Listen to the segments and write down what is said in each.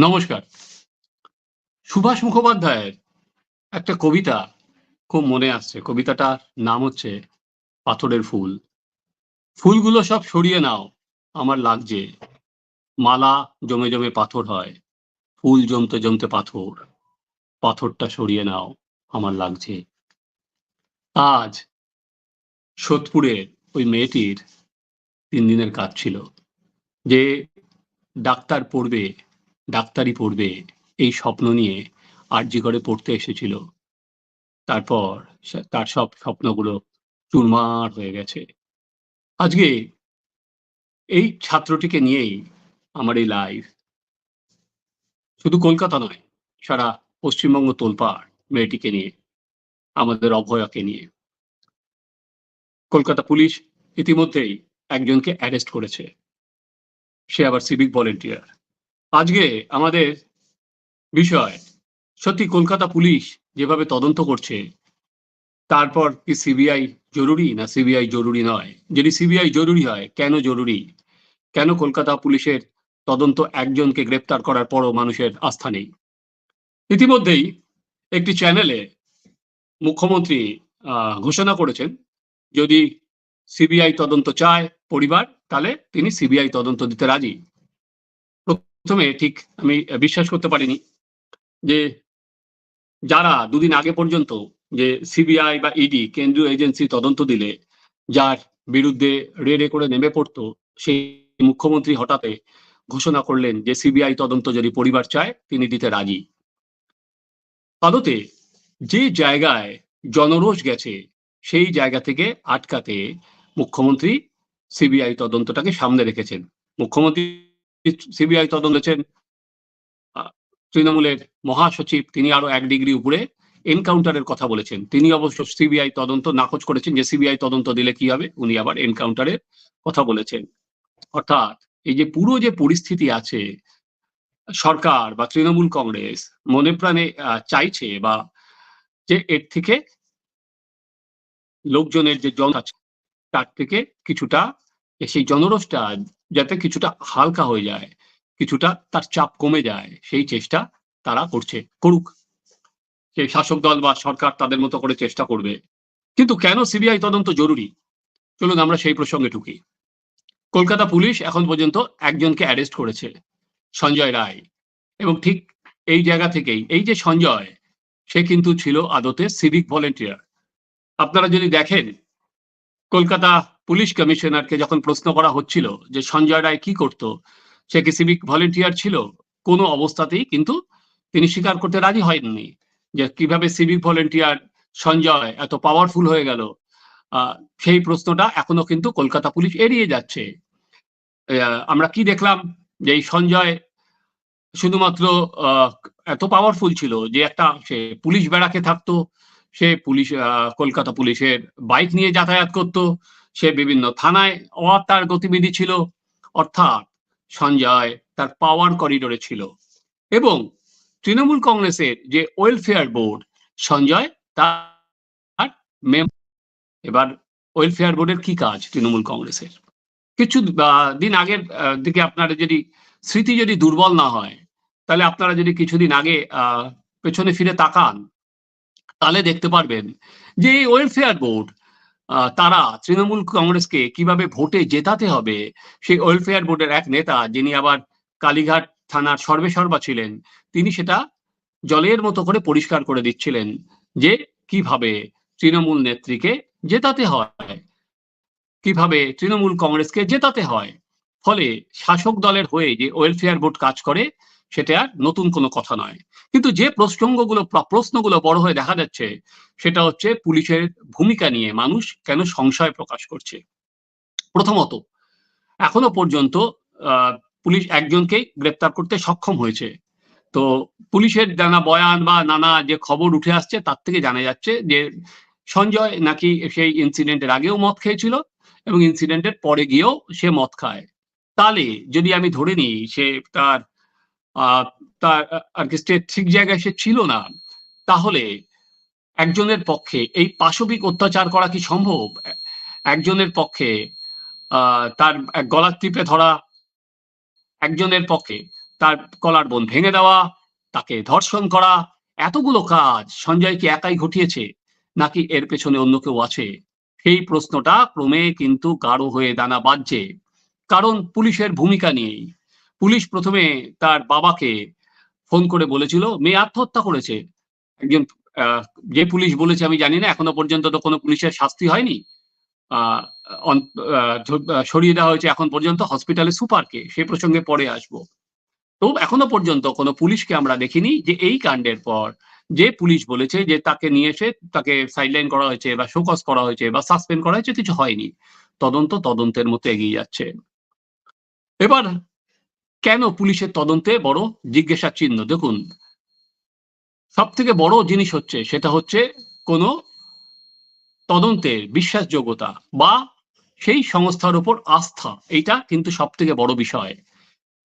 নমস্কার। সুভাষ মুখোপাধ্যায়ের একটা কবিতা খুব মনে আসছে। কবিতাটার নাম হচ্ছে পাথরের ফুল। ফুলগুলো সব সরিয়ে নাও, আমার লাগছে। মালা জমে জমে পাথর হয়, ফুল জমতে জমতে পাথর। পাথরটা সরিয়ে নাও, আমার লাগছে। আজ সোদপুরের ওই মেয়েটির তিন দিনের কাজ ছিল। যে ডাক্তার পড়বে ডাক্তারি পড়বে এই স্বপ্ন নিয়ে আরজি করে পড়তে এসেছিল। তারপর তার সব স্বপ্নগুলো চুরমার হয়ে গেছে। আজকে এই ছাত্রটিকে নিয়েই আমার এই লাইভ শুধু কলকাতা নয়, সারা পশ্চিমবঙ্গ তোলপাড় মেয়েটিকে নিয়ে, আমাদের অভয়াকে নিয়ে। কলকাতা পুলিশ ইতিমধ্যেই একজনকে অ্যারেস্ট করেছে। সে আবার সিভিক ভলেন্টিয়ার আজকে আমাদের বিষয়, সত্যি কলকাতা পুলিশ যেভাবে তদন্ত করছে, তারপর কি সিবিআই জরুরি না সিবিআই জরুরি নয়? যদি সিবিআই জরুরি হয়, কেন জরুরি? কেন কলকাতা পুলিশের তদন্ত একজনকে গ্রেপ্তার করার পরও মানুষের আস্থা নেই? ইতিমধ্যেই একটি চ্যানেলে মুখ্যমন্ত্রী ঘোষণা করেছেন, যদি সিবিআই তদন্ত চায় পরিবার, তাহলে তিনি সিবিআই তদন্ত দিতে রাজি। প্রথমে ঠিক আমি বিশ্বাস করতে পারিনি যে যারা দুদিন আগে পর্যন্ত যে সিবিআই বা ইডি, কেন্দ্রীয় এজেন্সি তদন্ত দিলে, যার বিরুদ্ধে রেডে করে নেমে পড়তো, সেই মুখ্যমন্ত্রী হঠাৎ ঘোষণা করলেন যে সিবিআই তদন্ত যদি পরিবার চায়, তিনি দিতে রাজি। আদতে যে জায়গায় জনরোষ গেছে, সেই জায়গা থেকে আটকাতে মুখ্যমন্ত্রী সিবিআই তদন্তটাকে সামনে রেখেছেন। মুখ্যমন্ত্রী সিবিআই তদন্ত তদন্তেছেন তৃণমূলের মহাসচিব, তিনি আরও এক ডিগ্রি উপরে এনকাউন্টারের কথা বলেছেন। তিনি অবশ্য সিবিআই তদন্ত নাকচ করেছেন যে সিবিআই তদন্ত দিলে কি হবে, উনি আবার এনকাউন্টারের কথা বলেছেন। অর্থাৎ এই যে পুরো যে পরিস্থিতি আছে, সরকার বা তৃণমূল কংগ্রেস মনে প্রাণে চাইছে বা যে এর থেকে লোকজনের যে জন আছে, তার থেকে কিছুটা, সেই জনরোষটা যাতে কিছুটা হালকা হয়ে যায়, কিছুটা তার চাপ কমে যায়, সেই চেষ্টা তারা করছে, করুক। সেই শাসক দল বা সরকার তাদের মতো করে চেষ্টা করবে। কিন্তু কেন সিবিআই তদন্ত জরুরি? চলুন আমরা সেই প্রসঙ্গে ঢুকি। কলকাতা পুলিশ এখন পর্যন্ত একজনকে অ্যারেস্ট করেছে, সঞ্জয় রায়। এবং ঠিক এই জায়গা থেকেই, এই যে সঞ্জয়, সে কিন্তু ছিল আদতে সিভিক ভলেন্টিয়ার। আপনারা যদি দেখেন কলকাতা পুলিশ কমিশনারকে যখন প্রশ্ন করা হচ্ছিল যে সঞ্জয় রায় কি করত, সে কি সিভিক ভলেন্টিয়ার ছিল, কোনো অবস্থাতেই কিন্তু তিনি স্বীকার করতে রাজি হয়নি যে কীভাবে সিভিক ভলেন্টিয়ার সঞ্জয় এত পাওয়ারফুল হয়ে গেল। সেই প্রশ্নটা এখনও কিন্তু কলকাতা পুলিশ এড়িয়ে যাচ্ছে। আমরা কি দেখলাম যে এই সঞ্জয় শুধুমাত্র এত পাওয়ারফুল ছিল যে একটা সে পুলিশ ব্যারাকে থাকতো সে পুলিশ কলকাতা পুলিশের বাইক নিয়ে যাতায়াত করত। সে বিভিন্ন থানায় অ- তার গতিবিধি ছিল। অর্থাৎ সঞ্জয় তার পাওয়ার করিডোরে ছিল। এবং তৃণমূল কংগ্রেসের যে ওয়েলফেয়ার বোর্ড সঞ্জয় তার এবার ওয়েলফেয়ার বোর্ডের কি কাজ তৃণমূল কংগ্রেসের? কিছু দিন আগের দিকে আপনারা যদি স্মৃতি যদি দুর্বল না হয়, তাহলে আপনারা যদি কিছুদিন আগে পেছনে ফিরে তাকান তাহলে দেখতে পারবেন যে এই ওয়েলফেয়ার বোর্ড তারা তৃণমূল কংগ্রেসকে কীভাবে ভোটে জেতাতে হবে, সেই ওয়েলফেয়ার বোর্ডের এক নেতা যিনি আবার কালীঘাট থানার সর্বেসর্বা ছিলেন, তিনি সেটা জলের মতো করে পরিষ্কার করে দিচ্ছিলেন যে কীভাবে তৃণমূল নেত্রীকে জেতাতে হয়, কীভাবে তৃণমূল কংগ্রেসকে জেতাতে হয়। ফলে শাসক দলের হয়ে যে ওয়েলফেয়ার বোর্ড কাজ করে, সেটা আর নতুন কোনো কথা নয়। কিন্তু যে প্রসঙ্গগুলো প্রশ্নগুলো বড় হয়ে দেখা যাচ্ছে, সেটা হচ্ছে পুলিশের ভূমিকা নিয়ে মানুষ কেন সংশয় প্রকাশ করছে? প্রথমত, এখনও পর্যন্ত পুলিশ একজনকেই গ্রেপ্তার করতে সক্ষম হয়েছে। তো পুলিশের নানা বয়ান বা নানা যে খবর উঠে আসছে, তার থেকে জানা যাচ্ছে যে সঞ্জয় নাকি সেই ইনসিডেন্টের আগেও মদ খেয়েছিল এবং ইনসিডেন্টের পরে গিয়েও সে মদ খায়। তাহলে যদি আমি ধরে নিই, সে তার তার আর কি সে ঠিক জায়গায় সে ছিল না, তাহলে একজনের পক্ষে এই পাশবিক অত্যাচার করা কি সম্ভব? একজনের পক্ষে তার গলার টিপে ধরা, একজনের পক্ষে তার কলার বোন ভেঙে দেওয়া, তাকে ধর্ষণ করা, এতগুলো কাজ সঞ্জয় কি একাই ঘটিয়েছে? নাকি এর পেছনে অন্য কেউ আছে? সেই প্রশ্নটা ক্রমে কিন্তু গাঢ় হয়ে দানা বাজছে। কারণ পুলিশের ভূমিকা নিয়েই। পুলিশ প্রথমে তার বাবাকে ফোন করে বলেছিল, মেয়ে আত্মহত্যা করেছে। একজন যে পুলিশ বলেছে আমি জানি না, এখনও পর্যন্ত তো কোনো পুলিশের শাস্তি হয়নি। সরিয়ে দেওয়া হয়েছে এখন পর্যন্ত হসপিটালে সুপারকে, সে প্রসঙ্গে পরে আসব। তো এখনও পর্যন্ত কোনো পুলিশকে আমরা দেখিনি যে এই কাণ্ডের পর যে পুলিশ বলেছে যে তাকে নিয়ে এসে তাকে সাইডলাইন করা হয়েছে বা শোকজ করা হয়েছে বা সাসপেন্ড করা হয়েছে, কিছু হয়নি। তদন্ত তদন্তের মতো এগিয়ে যাচ্ছে। এবার কেন পুলিশের তদন্তে বড় জিজ্ঞাসা চিহ্ন? দেখুন সব থেকে বড় জিনিস হচ্ছে, সেটা হচ্ছে কোনো তদন্তের বিশ্বাসযোগ্যতা বা সেই সংস্থার উপর আস্থা। এইটা কিন্তু সব থেকে বড় বিষয়।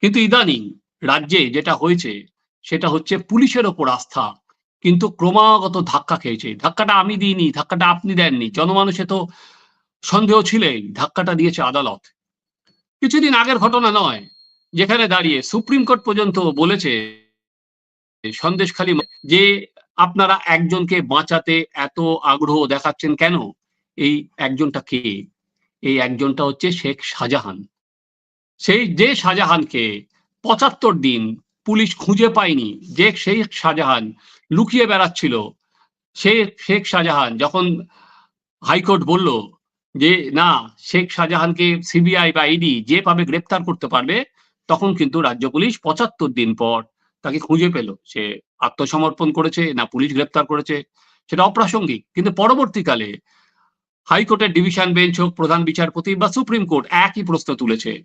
কিন্তু ইদানিং রাজ্যে যেটা হয়েছে, সেটা হচ্ছে পুলিশের ওপর আস্থা, কিন্তু ক্রমাগত ধাক্কা খেয়েছে। ধাক্কাটা আমি দিইনি, ধাক্কাটা আপনি দেননি। জনমানুষে তো সন্দেহ ছিলেই, ধাক্কাটা দিয়েছে আদালত। কিছুদিন আগের ঘটনা নয় যেখানে দাঁড়িয়ে সুপ্রিম কোর্ট পর্যন্ত বলেছে, সন্দেশখালী যে আপনারা একজনকে বাঁচাতে এত আগ্রহ দেখাচ্ছেন কেন? এই একজনটা কে? এই একজনটা হচ্ছে শেখ শাহজাহান। সেই যে শাহজাহানকে পঁচাত্তর দিন পুলিশ খুঁজে পায়নি, যে সেই শাহজাহান লুকিয়ে বেড়াচ্ছিল, সে শেখ শাহজাহান যখন হাইকোর্ট বলল যে, না, শেখ শাহজাহানকে সিবিআই বা ইডি যেভাবে গ্রেপ্তার করতে পারবে তখন কিন্তু রাজ্য পুলিশ পঁচাত্তর দিন পর তাকে খুঁজে পেল। সে আত্মসমর্পণ করেছে না পুলিশ গ্রেপ্তার করেছে, সেটা অপ্রাসঙ্গিক। কিন্তু পরবর্তীকালে হাইকোর্টের ডিভিশন বেঞ্চ হোক, প্রধান বিচারপতি বা সুপ্রিম কোর্ট একই প্রশ্ন তুলেছে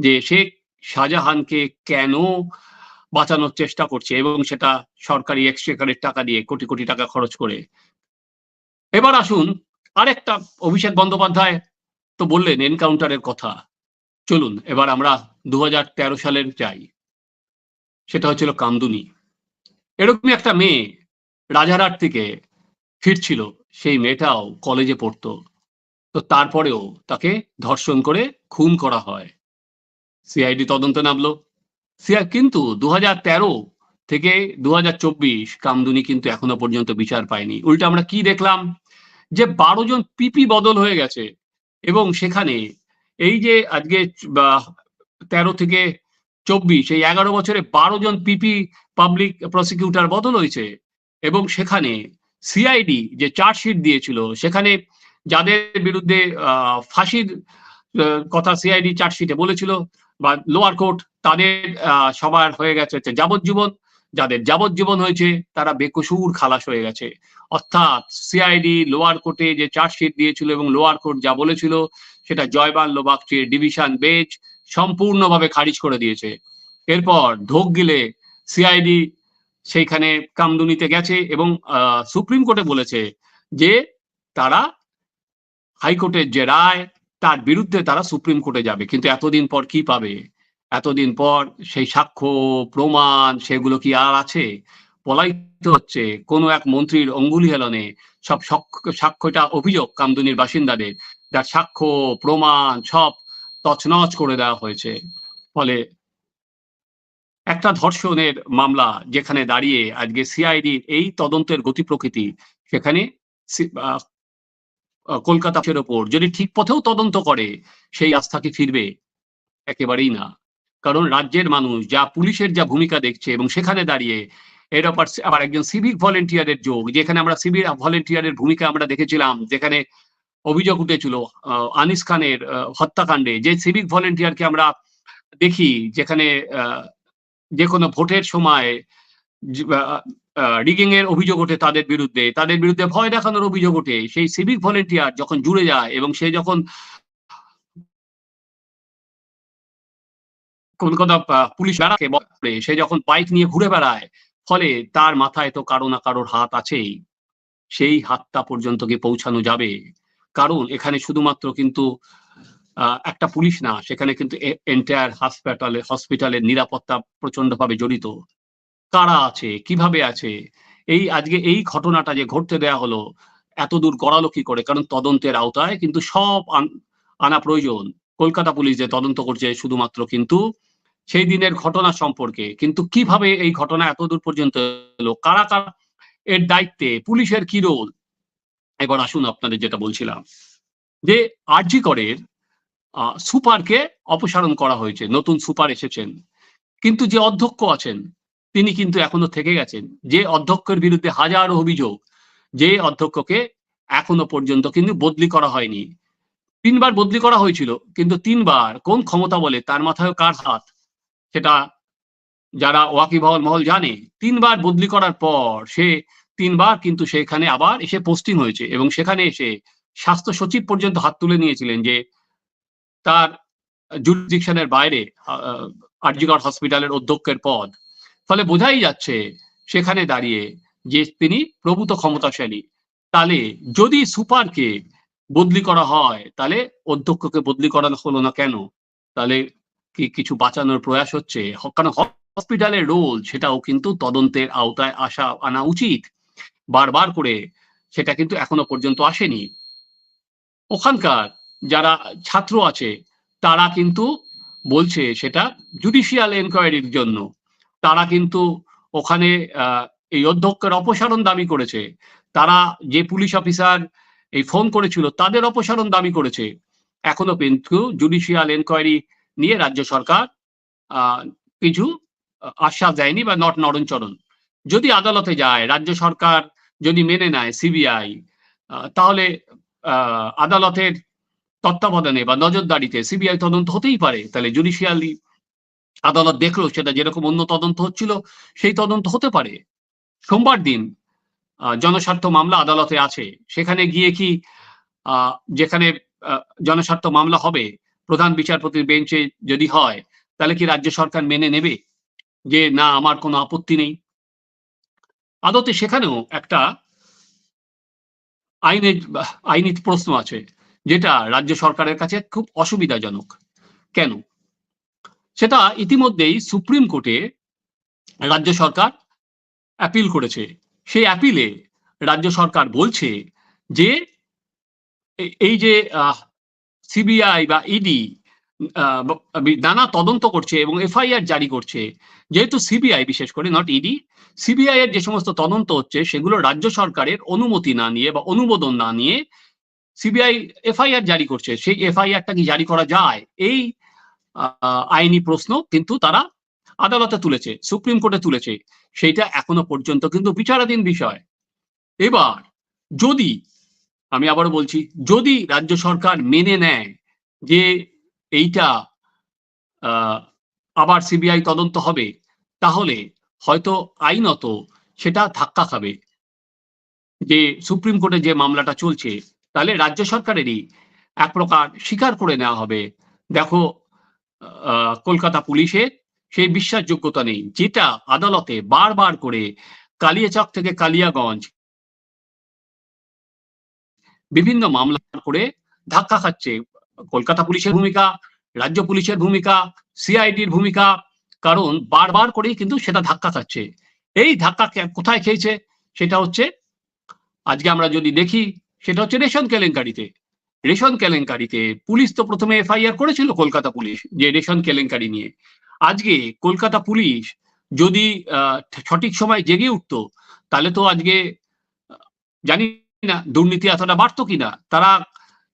যে শেখ শাহজাহানকে কেন বাঁচানোর চেষ্টা করছে এবং সেটা সরকারি এক্সচেকারের টাকা দিয়ে কোটি কোটি টাকা খরচ করে। এবার আসুন, আরেকটা অভিষেক বন্দ্যোপাধ্যায় তো বললেন, এনকাউন্টারের কথা। চলুন, এবার আমরা দু হাজার তেরো সালের যাই। সেটা হচ্ছিল কামদুনি। এরকমই একটা মেয়ে রাজারহাট থেকে ফিরছিল, সেই মেয়েটাও কলেজে পড়তো। তো তারপরেও তাকে ধর্ষণ করে খুন করা হয়। সিআইডি তদন্ত নামলো। সিআই কিন্তু দু তেরো থেকে দু হাজার চব্বিশ কামদুনি কিন্তু এখনও পর্যন্ত বিচার পায়নি। উল্টা আমরা কি দেখলাম? যে বারো জন পিপি বদল হয়ে গেছে এবং সেখানে এই যে আজকে তেরো থেকে চব্বিশ, এই এগারো বছরে বারো জন পিপি পাবলিক প্রসিকিউটর বদল হয়েছে এবং সেখানে সিআইডি যে চার্জশিট দিয়েছিল, সেখানে যাদের বিরুদ্ধে ফাঁসির কথা সিআইডি চার্জশিটে বলেছিল বা লোয়ার কোর্ট তাদের সবার হয়ে গেছে হচ্ছে যাবজ্জীবন। যাদের যাবজ্জীবন হয়েছে, তারা বেকসুর খালাস হয়ে গেছে। অর্থাৎ সিআইডি লোয়ার কোর্টে যে চার্জশিট দিয়েছিল এবং লোয়ার কোর্ট যা বলেছিল সেটা জয়বান লোবাকচির ডিভিশন বেঞ্চ সম্পূর্ণভাবে খারিজ করে দিয়েছে। এরপর ঢোক গিলে সিআইডি সেইখানে কামদুনিতে গেছে এবং সুপ্রিম কোর্টে বলেছে যে তারা হাইকোর্টের যে রায়, তার বিরুদ্ধে তারা সুপ্রিম কোর্টে যাবে। কিন্তু এতদিন পর কি পাবে? এতদিন পর সেই সাক্ষ্য, প্রমাণ সেগুলো কি আর আছে? পলাইতে হচ্ছে কোনো এক মন্ত্রীর অঙ্গুলি হেলনে সব সাক্ষ্যটা অভিযোগ কামদুনির বাসিন্দাদের যার সাক্ষ্য প্রমাণ সব তছনছ করে দেওয়া হয়েছে। ফলে একটা ধর্ষণের মামলা যেখানে দাঁড়িয়ে আজকে সিআইডির এই তদন্তের গতি প্রকৃতি সেখানে সি- আহ, আহ, কলকাতা ওপর যদি ঠিক পথেও তদন্ত করে সেই আস্থা কি ফিরবে? একেবারেই না। কারণ রাজ্যের মানুষ যা পুলিশের যা ভূমিকা দেখছে এবং সেখানে দাঁড়িয়ে এর আবার একজন সিভিক ভলেন্টিয়ারের যোগ যেখানে আমরা সিভিক ভলেন্টিয়ারের ভূমিকা আমরা দেখেছিলাম যেখানে অভিযোগ উঠেছিল আনিস খানের হত্যাকাণ্ডে। যে সিভিক ভলেন্টিয়ারকে আমরা দেখি, যেখানে যে কোনো ভোটের সময় রিগিং এর অভিযোগ ওঠে তাদের বিরুদ্ধে। তাদের বিরুদ্ধে ভয় দেখানোর অভিযোগ ওঠে। সেই সিভিক ভলেন্টিয়ার যখন জুড়ে যায় এবং সে যখন কলকাতা পুলিশ বেড়াকে সে যখন বাইক নিয়ে ঘুরে বেড়ায়, ফলে তার মাথায় তো কারও না কারোর হাত আছেই। সেই হাতটা পর্যন্ত কি পৌঁছানো যাবে? কারণ এখানে শুধুমাত্র কিন্তু একটা পুলিশ না, সেখানে কিন্তু এন্টায়ার হাসপাতালে হসপিটালের নিরাপত্তা প্রচন্ডভাবে জড়িত। কারা আছে? কীভাবে আছে? এই আজকে এই ঘটনাটা যে ঘটতে দেয়া হলো, এত দূর গড়ালো কি করে? কারণ তদন্তের আওতায় কিন্তু সব আনা প্রয়োজন। কলকাতা পুলিশ যে তদন্ত করছে শুধুমাত্র কিন্তু সেই দিনের ঘটনা সম্পর্কে, কিন্তু কীভাবে এই ঘটনা এত দূর পর্যন্ত এলো? কারা কারা এর দায়িত্বে? পুলিশের কি রোল? এবার আসুন আপনাদের যেটা বলছিলাম, যে আরজি করের সুপারকে অপসারণ করা হয়েছে, নতুন সুপার এসেছেন। কিন্তু যে অধ্যক্ষ আছেন, তিনি কিন্তু এখনও থেকে গেছেন। যে অধ্যক্ষের বিরুদ্ধে হাজারো অভিযোগ, যে অধ্যক্ষকে এখনও পর্যন্ত কিন্তু বদলি করা হয়নি। তিনবার বদলি করা হয়েছিল, কিন্তু তিনবার কোন ক্ষমতা বলে, তার মাথায় কার হাত, সেটা যারা ওয়াকিবহল মহল জানে, তিনবার বদলি করার পর সে তিনবার কিন্তু সেখানে আবার এসে পোস্টিং হয়েছে এবং সেখানে এসে স্বাস্থ্য সচিব পর্যন্ত হাত তুলে নিয়েছিলেন যে তার জুরিডিকশনের বাইরে আরজিগড় হসপিটালের অধ্যক্ষের পদ। ফলে বোঝাই যাচ্ছে সেখানে দাঁড়িয়ে যে তিনি প্রভূত ক্ষমতাশালী, তাহলে যদি সুপারকে বদলি করা হয়, তাহলে অধ্যক্ষকে বদলি করানো হলো না কেন? তাহলে কি কিছু বাঁচানোর প্রয়াস হচ্ছে? কারণ হসপিটালের রোল সেটাও কিন্তু তদন্তের আওতায় আসা, আনা উচিত। বারবার করে সেটা কিন্তু এখনও পর্যন্ত আসেনি। ওখানকার যারা ছাত্র আছে, তারা কিন্তু বলছে সেটা জুডিশিয়াল এনকোয়ারির জন্য। তারা কিন্তু ওখানে এই অধ্যক্ষের অপসারণ দাবি করেছে। তারা যে পুলিশ অফিসার এই ফোন করেছিল, তাদের অপসারণ দাবি করেছে। এখনও কিন্তু জুডিশিয়াল এনকোয়ারি নিয়ে রাজ্য সরকার কিছু আশ্বাস দেয়নি বা নট নরণচরণ যদি আদালতে যায়, রাজ্য সরকার যদি মেনে নেয় সিবিআই তাহলে আদালতের তত্ত্বাবধানে বা নজরদারিতে সিবিআই তদন্ত হতেই পারে। তাহলে জুডিশিয়ালি আদালত দেখল সেটা যেরকম অন্য তদন্ত হচ্ছিল, সেই তদন্ত হতে পারে। সোমবার দিন জনস্বার্থ মামলা আদালতে আছে। সেখানে গিয়ে কি যেখানে জনস্বার্থ মামলা হবে, প্রধান বিচারপতির বেঞ্চে যদি হয়, তাহলে কি রাজ্য সরকার মেনে নেবে যে, না, আমার কোনো আপত্তি নেই আদতে সেখানেও একটা আইনের আইনি প্রশ্ন আছে, যেটা রাজ্য সরকারের কাছে খুব অসুবিধাজনক। কেন? সেটা ইতিমধ্যেই সুপ্রিম কোর্টে রাজ্য সরকার অ্যাপিল করেছে। সেই অ্যাপিলে রাজ্য সরকার বলছে যে এই যে সিবিআই বা ইডি নানা তদন্ত করছে এবং এফআইআর জারি করছে। যেহেতু সিবিআই বিশেষ করে নট ইডি সিবিআই এর যে সমস্ত তদন্ত হচ্ছে, সেগুলো রাজ্য সরকারের অনুমতি না নিয়ে বা অনুমোদন না নিয়ে সিবিআই এফআইআর জারি করছে। সেই এফআইআরটা কি জারি করা যায়? এই আইনি প্রশ্ন কিন্তু তারা আদালতে তুলেছে, সুপ্রিম কোর্টে তুলেছে। সেইটা এখনও পর্যন্ত কিন্তু বিচারাধীন বিষয়। এবার, যদি, আমি আবারও বলছি, যদি রাজ্য সরকার মেনে নেয় যে এইটা আবার সিবিআই তদন্ত হবে, তাহলে হয়তো আইনত সেটা ধাক্কা খাবে। যে সুপ্রিম কোর্টে যে মামলাটা চলছে, তাহলে রাজ্য সরকারেরই এক প্রকার স্বীকার করে নেওয়া হবে। দেখো কলকাতা পুলিশের সেই বিশ্বাসযোগ্যতা নেই, যেটা আদালতে বারবার করে কালিয়াচক থেকে কালিয়াগঞ্জ বিভিন্ন মামলা করে ধাক্কা খাচ্ছে। কলকাতা পুলিশের ভূমিকা, রাজ্য পুলিশের ভূমিকা, সিআইডির ভূমিকা কারণ বারবার করেই কিন্তু সেটা ধাক্কা খাচ্ছে। এই ধাক্কা কোথায় খেয়েছে সেটা হচ্ছে, আজকে আমরা যদি দেখি, সেটা হচ্ছে রেশন কেলেঙ্কারিতে। রেশন কেলেঙ্কারিতে পুলিশ তো প্রথমে এফআইআর করেছিল কলকাতা পুলিশ, যে রেশন কেলেঙ্কারি নিয়ে। আজকে কলকাতা পুলিশ যদি সঠিক সময় জেগে উঠতো, তাহলে তো আজকে, জানি না দুর্নীতি এতটা বাড়তো কিনা, তারা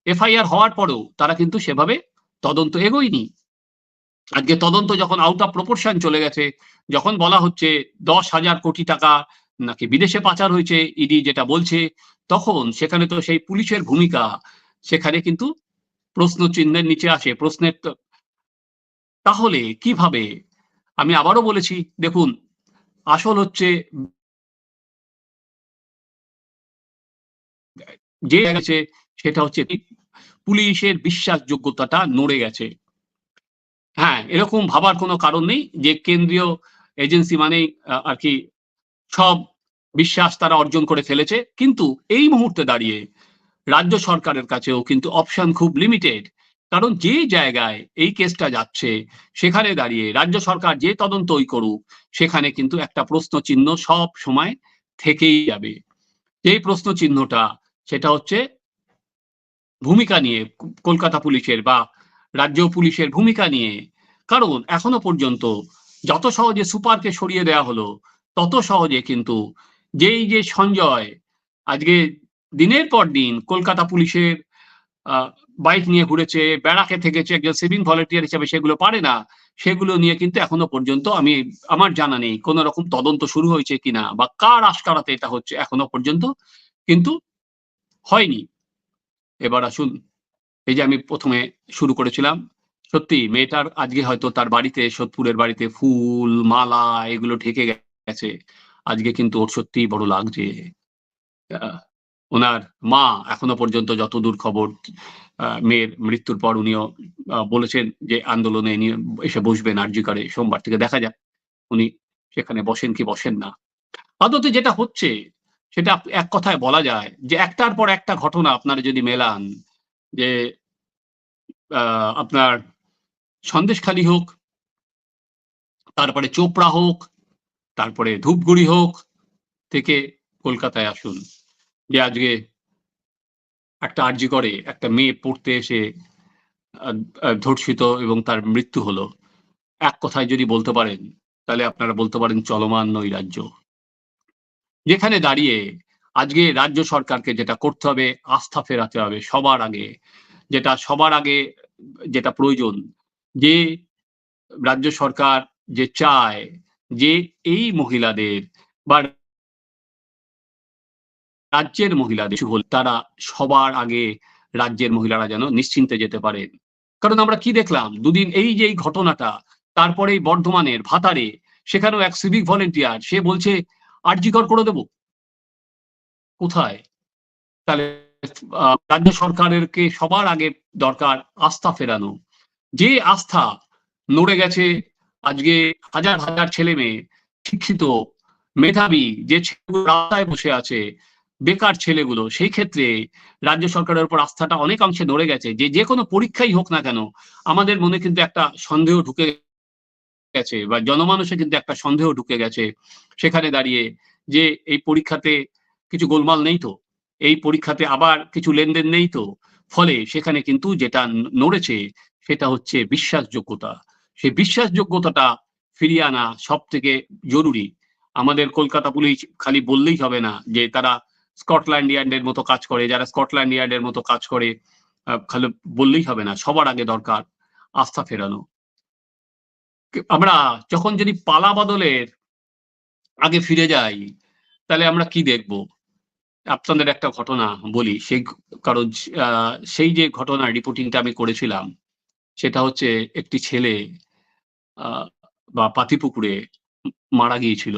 এফআইআর হওয়ার পরেও তারা কিন্তু সেভাবে তদন্ত এগোয়নি। আজকে তদন্ত যখন আউট অফ প্রপোর্শন চলে গেছে, যখন বলা হচ্ছে দশ হাজার কোটি টাকা নাকি বিদেশে পাচার হয়েছে ইডি যেটা বলছে, তখন সেখানে তো সেই পুলিশের ভূমিকা, সেখানে কিন্তু প্রশ্ন চিহ্নের নিচে আসে, প্রশ্নের তাহলে কীভাবে? আমি আবারও বলেছি, দেখুন, আসল হচ্ছে যে গেছে সেটা হচ্ছে পুলিশের বিশ্বাসযোগ্যতাটা নড়ে গেছে। হ্যাঁ এরকম ভাবার কোনো কারণ নেই যে কেন্দ্রীয় এজেন্সি মানেই আর কি সব বিশ্বাস তারা অর্জন করে ফেলেছে। কিন্তু এই মুহূর্তে দাঁড়িয়ে রাজ্য সরকারের কাছেও কিন্তু অপশন খুব লিমিটেড কারণ যে জায়গায় এই কেসটা যাচ্ছে, সেখানে দাঁড়িয়ে রাজ্য সরকার যে তদন্তই করুক, সেখানে কিন্তু একটা প্রশ্ন চিহ্ন সব সময় থেকেই যাবে। যেই প্রশ্ন চিহ্নটা সেটা হচ্ছে ভূমিকা নিয়ে কলকাতা পুলিশের বা রাজ্য পুলিশের ভূমিকা নিয়ে। কারণ এখনও পর্যন্ত যত সহজে সুপারকে সরিয়ে দেওয়া হলো, তত সহজে কিন্তু যেই যে সঞ্জয় আজকে দিনের পর দিন কলকাতা পুলিশের বাইক নিয়ে ঘুরেছে, ব্যারাকে থেকেছে, একজন সিভিং ভলেন্টিয়ার হিসেবে সেগুলো পারে না, সেগুলো নিয়ে কিন্তু এখনও পর্যন্ত আমি, আমার জানা নেই কোন রকম তদন্ত শুরু হয়েছে কিনা বা কার আশকারাতে এটা হচ্ছে এখনও পর্যন্ত কিন্তু হয়নি। এবার আসুন। এই যে আমি প্রথমে শুরু করেছিলাম, সত্যি মেয়েটার আজকে হয়তো তার বাড়িতে, সোদপুরের বাড়িতে ফুল, মালা এগুলো ঢেকে গেছে। আজকে কিন্তু ওর সত্যি বড় লাগছে। ওনার মা এখনও পর্যন্ত যতদূর খবর মেয়ের মৃত্যুর পর উনিও বলেছেন যে আন্দোলনে নিয়ে এসে বসবেন আর্জি করে সোমবার থেকে দেখা যাক উনি সেখানে বসেন কি বসেন না। আদতে যেটা হচ্ছে, সেটা এক কথায় বলা যায় যে একটার পর একটা ঘটনা আপনারা যদি মেলান যে আপনার সন্দেশখালী হোক, তারপরে চোপড়া হোক, তারপরে ধূপগুড়ি হোক থেকে কলকাতায় আসুন। যে আজকে একটা আর্জি করে, একটা মেয়ে পড়তে এসে ধর্ষিত এবং তার মৃত্যু হলো। এক কথায় যদি বলতে পারেন, তাহলে আপনারা বলতে পারেন চলমান নৈরাজ্য। যেখানে দাঁড়িয়ে আজকে রাজ্য সরকারকে যেটা করতে হবে, আস্থা ফেরাতে হবে সবার আগে। যেটা সবার আগে যেটা প্রয়োজন, যে রাজ্য সরকার যে চায় যে এই মহিলাদের বা রাজ্যের মহিলাদের হল তারা সবার আগে রাজ্যের মহিলারা যেন নিশ্চিন্তে যেতে পারেন কারণ আমরা কি দেখলাম? দুদিন এই যে এই ঘটনাটা তারপরে বর্ধমানের ভাতারে সেখানেও এক সিভিক ভলেন্টিয়ার সে বলছে আর্জিকর করে দেব? কোথায়? তাহলে রাজ্য সরকারেরকে সবার আগে দরকার আস্থা ফেরানো। যে আস্থা নড়ে গেছে, আজকে হাজার হাজার ছেলে মেয়ে, শিক্ষিত, মেধাবী, যে ছেলেগুলো রাস্তায় বসে আছে, বেকার ছেলেগুলো, সেই ক্ষেত্রে রাজ্য সরকারের উপর আস্থাটা অনেক অংশে নড়ে গেছে। যে যে কোনো পরীক্ষাই হোক না কেন, আমাদের মনে কিন্তু একটা সন্দেহ ঢুকে গেছে, বা জনমানুষে কিন্তু একটা সন্দেহ ঢুকে গেছে, সেখানে দাঁড়িয়ে যে, এই পরীক্ষাতে কিছু গোলমাল নেই তো। এই পরীক্ষাতে আবার কিছু লেনদেন নেই তো। ফলে সেখানে কিন্তু যেটা নড়েছে সেটা হচ্ছে বিশ্বাসযোগ্যতা। সেই বিশ্বাসযোগ্যতাটা ফিরিয়ে আনা সব থেকে জরুরি। আমাদের কলকাতা পুলিশ খালি বললেই হবে না যে তারা স্কটল্যান্ড ইয়ার্ডের মতো কাজ করে, যারা স্কটল্যান্ড ইয়ার্ডের মতো কাজ করে খালি বললেই হবে না, সবার আগে দরকার আস্থা ফেরানো। আমরা যখন যদি পালা বদলের আগে ফিরে যাই, তাহলে আমরা কি দেখব? আপনাদের একটা ঘটনা বলি, সেই কারণ সেই যে ঘটনা রিপোর্টিংটা আমি করেছিলাম, সেটা হচ্ছে একটি ছেলে বা পাতিপুকুরে মারা গিয়েছিল।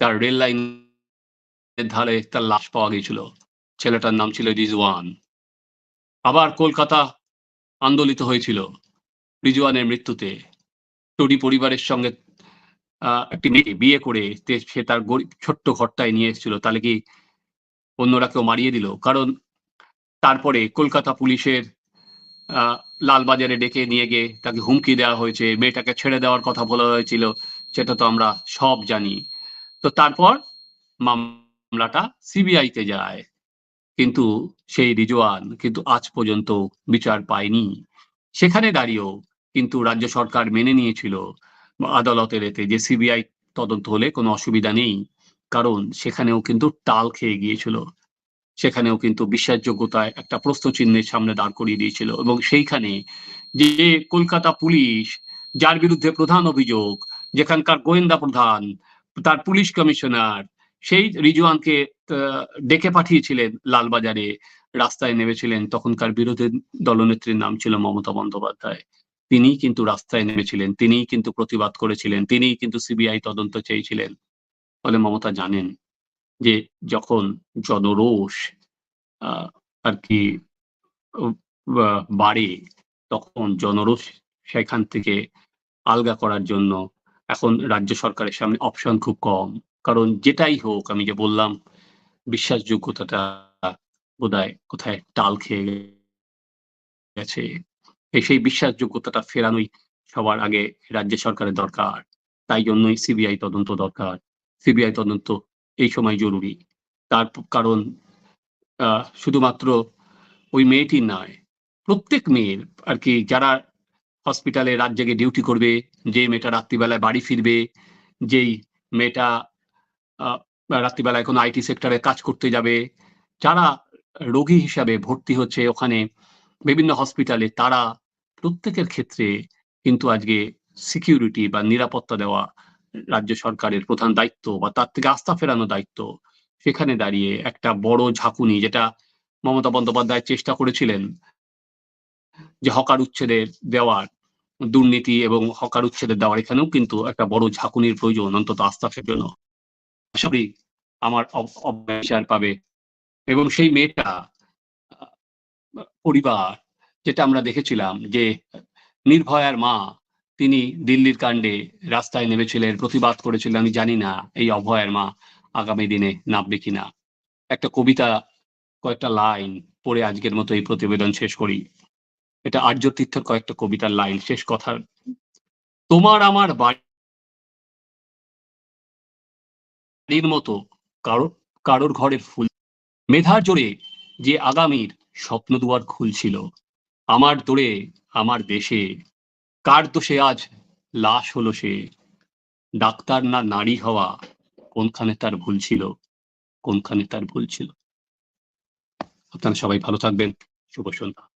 তার রেল লাইনের ধারে তার লাশ পাওয়া গিয়েছিল। ছেলেটার নাম ছিল রিজওয়ান। আবার কলকাতা আন্দোলিত হয়েছিল রিজওয়ানের মৃত্যুতে। টরি পরিবারের সঙ্গে একটি মেয়ে বিয়ে করে সে তার গরিব, ছোট্ট ঘরটায় নিয়ে এসেছিল। তাহলে কি অন্যরা কেউ মারিয়ে দিল। কারণ তারপরে কলকাতা পুলিশের লালবাজারে ডেকে নিয়ে গিয়ে তাকে হুমকি দেওয়া হয়েছে, মেয়েটাকে ছেড়ে দেওয়ার কথা বলা হয়েছিল, সেটা তো আমরা সব জানি। তো তারপর মামলাটা সিবিআইতে যায়। কিন্তু সেই রিজওয়ান কিন্তু আজ পর্যন্ত বিচার পায়নি। সেখানে দাঁড়িয়েও কিন্তু রাজ্য সরকার মেনে নিয়েছিল আদালতের এতে যে সিবিআই তদন্ত হলে কোনো অসুবিধা নেই। কারণ সেখানেও কিন্তু টাল খেয়ে গিয়েছিল। সেখানেও কিন্তু বিশ্বাসযোগ্যতায় একটা প্রশ্ন চিহ্নের সামনে দাঁড় করিয়ে দিয়েছিল এবং সেইখানে যে কলকাতা পুলিশ, যার বিরুদ্ধে প্রধান অভিযোগ, যেখানকার গোয়েন্দা প্রধান, তার পুলিশ কমিশনার, সেই রিজওয়ানকে ডেকে পাঠিয়েছিলেন লালবাজারে, রাস্তায় নেমেছিলেন। তখনকার বিরোধী দলনেত্রীর নাম ছিল মমতা বন্দ্যোপাধ্যায়। তিনিই কিন্তু রাস্তায় নেমেছিলেন, তিনিই কিন্তু প্রতিবাদ করেছিলেন, তিনিই কিন্তু সিবিআই তদন্ত চেয়েছিলেন। ফলে মমতা জানেন যে যখন জনরোষ আর কি বাড়ে, তখন জনরোষ সেখান থেকে আলগা করার জন্য এখন রাজ্য সরকারের সামনে অপশন খুব কম। কারণ যেটাই হোক, আমি যে বললাম, বিশ্বাসযোগ্যতাটা বোধহয় কোথায় টাল খেয়ে গেছে। সেই বিশ্বাসযোগ্যতাটা ফেরানোই সবার আগে রাজ্য সরকারের দরকার। তাই জন্যই সিবিআই তদন্ত দরকার। সিবিআই তদন্ত এই সময় জরুরি। তার কারণ শুধুমাত্র ওই মেয়েটি নয়, প্রত্যেক মেয়ের আর কি যারা হসপিটালে রাত জেগে ডিউটি করবে, যে মেয়েটা রাত্রিবেলায় বাড়ি ফিরবে, যেই মেয়েটা রাত্রিবেলায় কোনো আইটি সেক্টরে কাজ করতে যাবে, যারা রোগী হিসাবে ভর্তি হচ্ছে ওখানে, বিভিন্ন হসপিটালে তারা প্রত্যেকের ক্ষেত্রে কিন্তু আজকে সিকিউরিটি বা নিরাপত্তা দেওয়া রাজ্য সরকারের প্রধান দায়িত্ব বা তার থেকে আস্থা ফেরানো দায়িত্ব, সেখানে দাঁড়িয়ে একটা বড় ঝাঁকুনি যেটা মমতা বন্দ্যোপাধ্যায় চেষ্টা করেছিলেন যে হকার উচ্ছেদের দেওয়ার দুর্নীতি এবং হকার উচ্ছেদের দেওয়ার, এখানেও কিন্তু একটা বড় ঝাঁকুনির প্রয়োজন, অন্তত আস্থাফের জন্য। আশা করি আমার বিচার পাবে। এবং সেই মেয়েটা পরিবার, যেটা আমরা দেখেছিলাম যে নির্ভয়ার মা তিনি দিল্লির কাণ্ডে রাস্তায় নেমেছিলেন, প্রতিবাদ করেছিলেন, আমি জানি না এই অভয়ার মা আগামী দিনে নামবে কিনা। একটা কবিতা, কয়েকটা লাইন পড়ে আজকের মতো এই প্রতিবেদন শেষ করি। এটা আর্য তীর্থের কয়েকটা কবিতার লাইন, শেষ কথার তোমার আমার বাড়ির মতো, কারও, কারোর ঘরের ফুল, মেধার জোরে যে আগামীর স্বপ্ন দুয়ার খুলছিল। আমার দোরে, আমার দেশে কার তো সে আজ লাশ হলো সে? ডাক্তার না নারী হওয়া কোনখানে তার ভুল ছিল? কোনখানে তার ভুল ছিল? আপনারা সবাই ভালো থাকবেন। শুভ সন্ধ্যা।